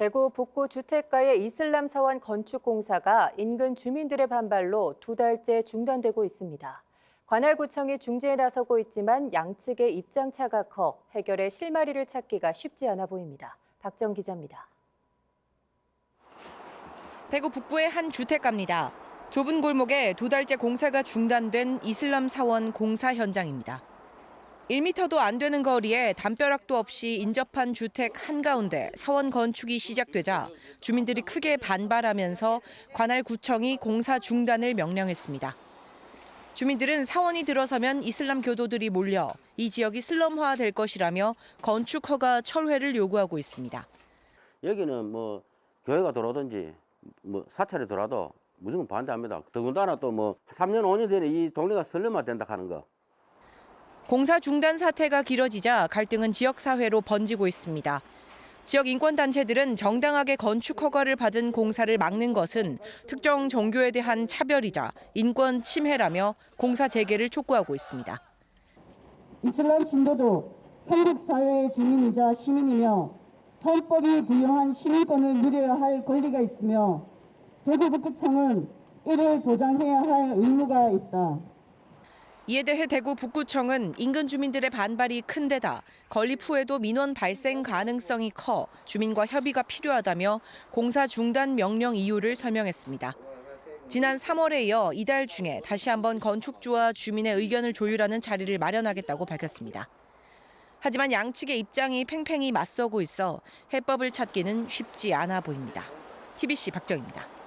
대구 북구 주택가의 이슬람 사원 건축 공사가 인근 주민들의 반발로 두 달째 중단되고 있습니다. 관할구청이 중재에 나서고 있지만 양측의 입장 차가 커 해결의 실마리를 찾기가 쉽지 않아 보입니다. 박정 기자입니다. 대구 북구의 한 주택가입니다. 좁은 골목에 두 달째 공사가 중단된 이슬람 사원 공사 현장입니다. 1m도 안 되는 거리에 담벼락도 없이 인접한 주택 한가운데 사원 건축이 시작되자 주민들이 크게 반발하면서 관할 구청이 공사 중단을 명령했습니다. 주민들은 사원이 들어서면 이슬람 교도들이 몰려 이 지역이 슬럼화 될 것이라며 건축 허가 철회를 요구하고 있습니다. 여기는 뭐 교회가 들어오든지 뭐 사찰이 들어와도 무조건 반대합니다. 더군다나 또 뭐 3년 5년 전에 이 동네가 설레마 된다 하는 거. 공사 중단 사태가 길어지자 갈등은 지역 사회로 번지고 있습니다. 지역 인권 단체들은 정당하게 건축 허가를 받은 공사를 막는 것은 특정 종교에 대한 차별이자 인권 침해라며 공사 재개를 촉구하고 있습니다. 이슬람 신도도 한국 사회의 주민이자 시민이며 헌법이 부여한 시민권을 누려야 할 권리가 있으며 대구 북구청은 이를 보장해야 할 의무가 있다. 이에 대해 대구 북구청은 인근 주민들의 반발이 큰 데다 건립 후에도 민원 발생 가능성이 커 주민과 협의가 필요하다며 공사 중단 명령 이유를 설명했습니다. 지난 3월에 이어 이달 중에 다시 한번 건축주와 주민의 의견을 조율하는 자리를 마련하겠다고 밝혔습니다. 하지만 양측의 입장이 팽팽히 맞서고 있어 해법을 찾기는 쉽지 않아 보입니다. TBC 박정입니다.